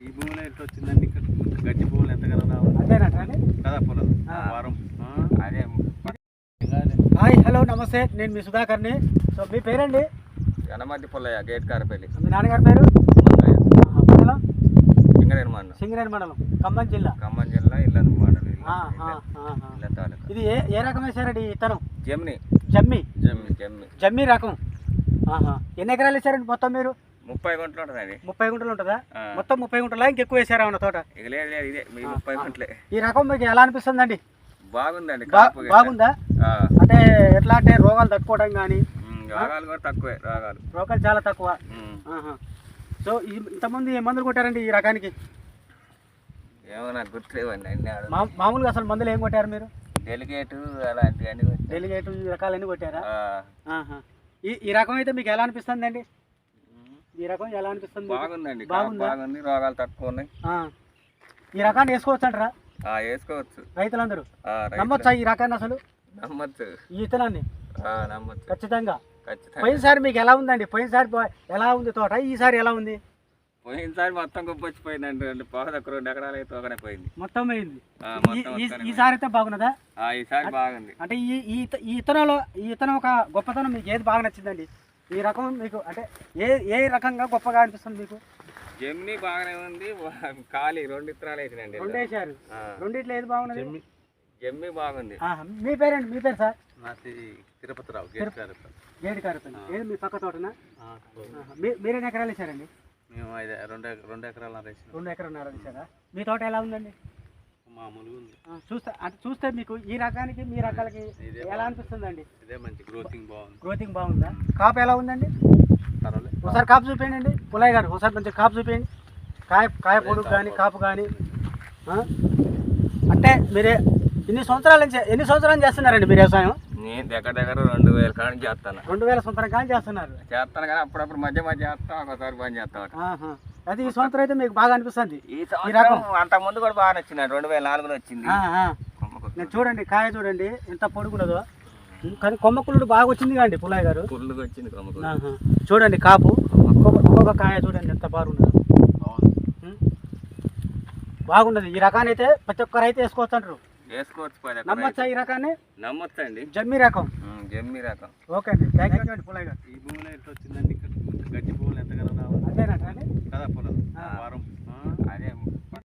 ఈ భూమిలో ఎట్లా వచ్చిందండి ఇక్కడ? గడ్డి భూములు అంతేనట అండి కదా పొలం. ఆ. వారం. అదే. హాయ్ హలో నమస్తే. నేను మీ సుధాకర్ని. సో మీ పేరండి? గణమతి పుల్లయ్య గేట్ కారపల్లి. మీ నాన్నగారి పేరు? మండలం? సింగరేణి మండలం. సింగరేణి మండలం. ఖమ్మం జిల్లా. ఖమ్మం జిల్లా ఇల్లందు మండలం. ఇల్ల తాలూకా. ఇది ఏ ఏ రకం వేశారండి ఈ ఇత్తనం జమ్ని జమ్మి. జమ్మి జమ్మి. జమ్మి రకం. ఎన్ని ఎకరాలు వేశారండి మొత్తం మీరు? ముప్పై గుంటలు ఉంటుందండి ముప్పై గుంటలు ఉంటుందా. మొత్తం ముప్పై గుంటలా ఇంకెక్కువ వేసారా ఉన్న తోట లేదు లేదు ఇదే మీ ముప్పై. గుంటలే ఈ రకం మీకు ఎలా అనిపిస్తుందండి బాగుందండి బా కాపు గిట్ట. బాగుందా. అంటే ఎట్లా అంటే రోగాలు తట్టుకోవడం కానీ రోగాలు కూడా తక్కువే రోగాలు రోగాలు చాలా తక్కువ. సో ఈ ఇంతమంది ఏ మందులు కొట్టారండి ఈ రకానికి ఏమో నాకు గుర్తులేవండి మామూలుగా అసలు మందులు ఏం కొట్టారు మీరు డెలిగేట్ అలాంటివన్నీ కొంచెం. డెలిగేట్ ఈ రకాలన్నీ కొట్టారా. ఈ ఈ రకం అయితే మీకు ఎలా అనిపిస్తుంది అండి. ఈ రకం ఎలా అనిపిస్తుంది? బాగుందండి. బాగుందా? రోగాలు తక్కువ ఉన్నాయి. ఆ. ఈ రకాన్ని వేసుకోవచ్చు అంటారా? ఆ, వేసుకోవచ్చు. రైతులందరూ? నమ్మొచ్చా ఈ రకాన్ని అసలు? నమ్మచ్చు. ఈ ఇతనాన్ని? ఆ, నమ్మచ్చు. ఖచ్చితంగా. పోయినసారి మీకు ఎలా ఉందండి? పోయినసారి ఎలా ఉంది తోట? ఈసారి ఎలా ఉంది? పోయినసారి మొత్తం గొప్ప వచ్చిపోయిందండి. రెండు పావు తక్కువ రెండు ఎకరాలు అయితే ఒకనే పోయింది. మొత్తం పోయింది. ఈసారి అయితే బాగున్నదా? ఈసారి బాగుంది. అంటే ఈ ఈ ఇతనంలో ఈ ఇతనం ఒక గొప్పతనం మీకు ఏది బాగా నచ్చిందండి? ఈ రకం మీకు అంటే ఏ ఏ రకంగా గొప్పగా అనిపిస్తుంది మీకు? జమ్ని బాగానే ఉంది. ఖాళీ రెండు ఇత్తనాలు వేసినండి రెండు వేసారు రెండిట్లో ఏది బాగున్నది? జమ్మి. బాగుంది. మీ పేరండి? మీ పేరు సార్? నాది తిరుపతి రావు గేట్ గారు గేడి కారుతుంది ఏది మీ పక్క తోటనా? మీరేం ఎకరాలు వేసారండి మేము ఐదు రెండు రెండు ఎకరాల రెండు ఎకరన్నర వేసారా మీ తోట ఎలా ఉందండి? చూస్తే అంటే చూస్తే మీకు ఈ రకానికి మీ రకాలకి ఇదే ఎలా అనిపిస్తుందండి? ఇదే మంచి గ్రోతింగ్ బాగుంది. గ్రోతింగ్ బాగుందా? కాపు ఎలా ఉందండి? ఒకసారి కాపు చూపించండి పుల్లయ్య గారు ఒకసారి మంచి కాపు చూపించండి కాయ కాయ పొడుగు కానీ కాపు కానీ. అంటే మీరే ఎన్ని సంవత్సరాల నుంచి ఎన్ని సంవత్సరాలు చేస్తున్నారండి మీరు వ్యవసాయం? నేను దగ్గర దగ్గర రెండు వేల కాడ చేస్తాను. రెండు వేల సంవత్సరం కానీ చేస్తున్నారు. చేస్తాను కానీ అప్పుడప్పుడు మధ్య మధ్య చేస్తా ఒకసారి బంద్ చేస్తా. అది ఈ సంవత్సరం అయితే మీకు బాగా అనిపిస్తుంది. ఈ రకం? సంవత్సరం అంత ముందు కూడా బాగా నచ్చింది రెండు వేల నాలుగులో వచ్చింది. నేను చూడండి కాయ చూడండి ఎంత పొడుగున్నదో. కానీ కొమ్మకుళ్ళు బాగా వచ్చింది కాండి పుల్లయ్య గారు. వచ్చింది. చూడండి కాపు. ఒక్కొక్క కాయ చూడండి ఎంత బాగున్నదో? బాగున్నది. ఈ రకాన్ని అయితే ప్రతి ఒక్కరు అయితే వేసుకోవచ్చు అంటారు వేసుకోవచ్చు నమ్మచ్చా. ఈ రకాన్ని? నమ్మొచ్చండి. జమ్మి రకం. జమ్మి రకం. ఓకే అండి. థ్యాంక్ యూ అండి పుల్లయ్య గారు. ఈ భూమిలో ఎట్లా వచ్చిందండి గడ్డి